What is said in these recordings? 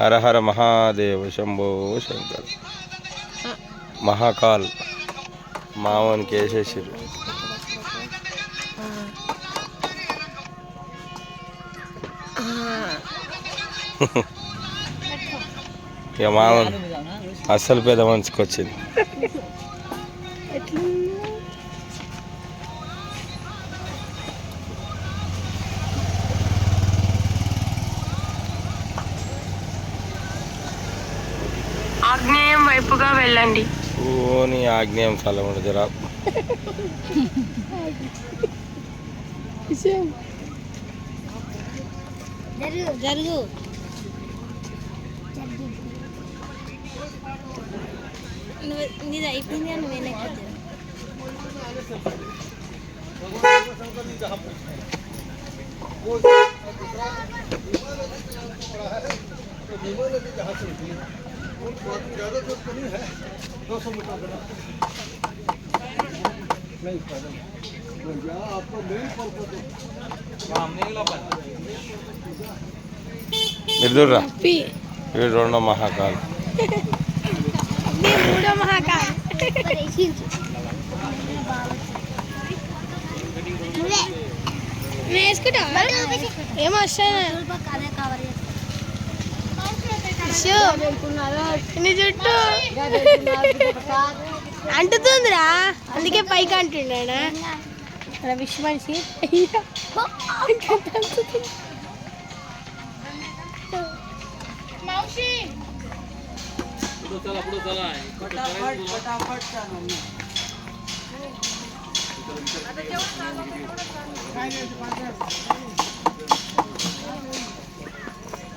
హర హర మహాదేవ శంభో శంకర్. మహాకాల్. మామూనికి వేసేసారు ఇక మామూలు అస్సలు పెద్ద మనిషికి వచ్చింది ఆగ్నేయం వైపుగా వెళ్ళండి. ఓ నీ ఆగ్నేయం చల్లకుండా జరా. జరుగు జరుగు. నువ్వు నీది అయిపోయింది అని నువ్వు వెనక్కి మీరు చూడరా? వీడు రెండో మహాకాల్. మూడో మహాకాల్. వేసుకుంటా ఏమో వస్తాను నీ జుట్టు. అంటుతుందిరా. అందుకే పైకి అంటున్నాడా విష్ మనిషి. అయ్యా.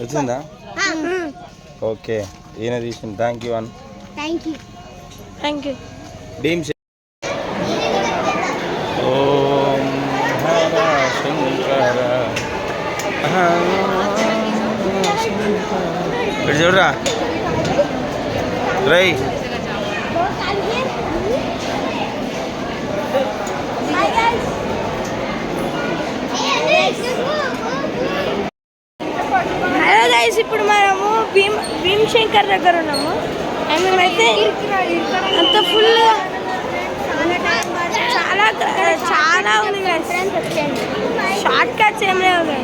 వచ్చిందా ఓకే. ఈయన తీసింది. Thank you an. Thank you thank you Bhim Om Hara Shankara ఇక్కడ చూడరా? రై హలో గైస్ ఇప్పుడు మనము భీమ్ భీమశంకర్ దగ్గర ఉన్నాము. అండ్ మేమైతే అంత ఫుల్ చాలా చాలా ఉంది షార్ట్ కట్స్ ఏం లేవు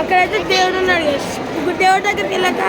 అక్కడైతే దేవుడు ఉన్నాడు ఇప్పుడు దేవుడి దగ్గరికి వెళ్ళాక